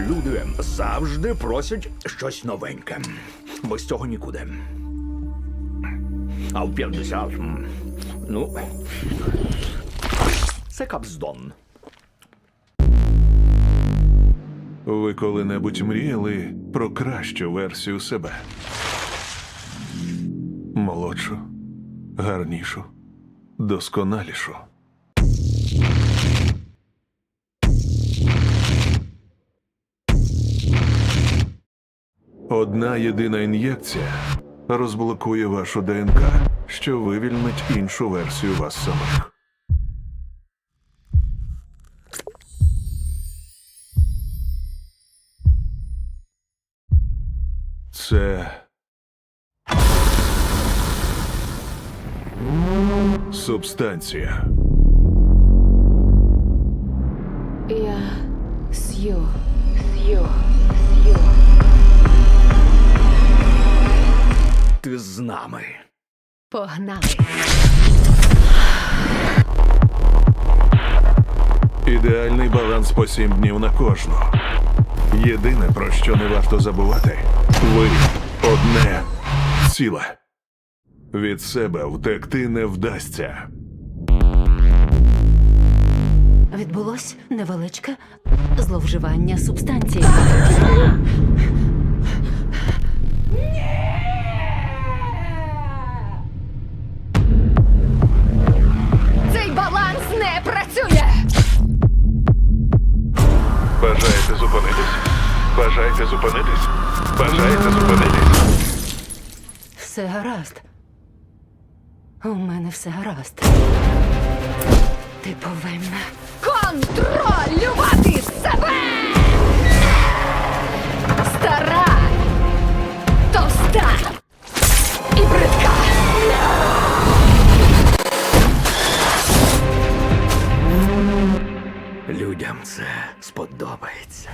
Люди завжди просять щось новеньке. Без цього нікуди. А в 50. Ну. Це капздон. Ви коли-небудь мріяли про кращу версію себе? Молодшу, гарнішу, досконалішу. Одна єдина ін'єкція розблокує вашу ДНК, що вивільнить іншу версію вас самих. Це. Субстанція. Я Сью. Сью. Сью. Ти з нами. Погнали. Ідеальний баланс по сім днів на кожну. Єдине, про що не варто забувати, ви одне ціле. Від себе втекти не вдасться. Відбулось невеличке зловживання субстанції. Бажаєте зупинитись? Бажаєте зупинитись? Все гаразд. У мене все гаразд. Ти повинна контролювати себе! Стара! Товста! І бридка! Людям це сподобається.